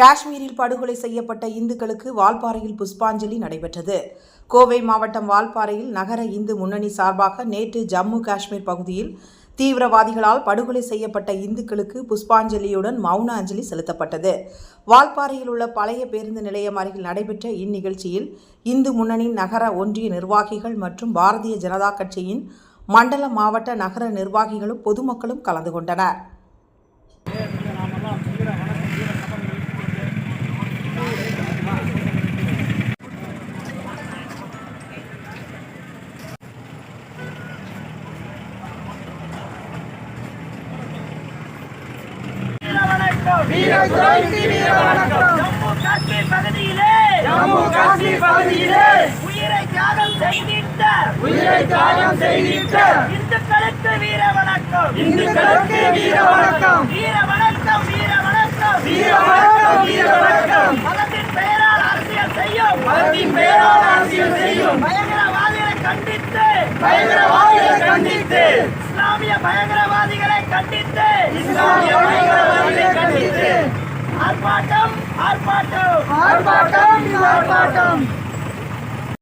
காஷ்மீரில் படுகொலை செய்யப்பட்ட இந்துக்களுக்கு வால்பாறையில் புஷ்பாஞ்சலி நடைபெற்றது. கோவை மாவட்டம் வால்பாறையில் நகர இந்து முன்னணி சார்பாக நேற்று ஜம்மு காஷ்மீர் பகுதியில் தீவிரவாதிகளால் படுகொலை செய்யப்பட்ட இந்துக்களுக்கு புஷ்பாஞ்சலியுடன் மௌன அஞ்சலி செலுத்தப்பட்டது. வால்பாறையில் உள்ள பழைய பேருந்து நிலையம் அருகில் நடைபெற்ற இந்நிகழ்ச்சியில் இந்து முன்னணி நகர ஒன்றிய நிர்வாகிகள் மற்றும் பாரதிய ஜனதா கட்சியின் மண்டல மாவட்ட நகர நிர்வாகிகளும் பொதுமக்களும் கலந்து கொண்டனர். வணக்கம் வீர வீர வணக்கம் ஜம்மு காஷ்மீர் பகுதியிலே ஜம்மு காஷ்மீர் பகுதியிலே உயிரை தியாகம் செய்திட்ட உயிரை தியாகம் செய்திட்ட இந்துக்களுக்கு வீர வணக்கம் இந்துக்களுக்கு வீர வணக்கம் வீர வணக்கம் வீர வணக்கம் வீர வணக்கம் வீர வணக்கம் மதத்தின் பெயரால் அரசியல் செய்யும் மதத்தின் பெயரால் அரசியல் செய்யும் பயங்கரவாதிகளை கண்டித்து பயங்கரவாதிகளை கண்டித்து இஸ்லாமிய பயங்கரவாதிகளை கண்டித்து இஸ்லாமிய கண்டித்து ஆர்ப்பாட்டம் ஆர்ப்பாட்டம். ஆர்ப்பாட்டம் ஆர்ப்பாட்டம்.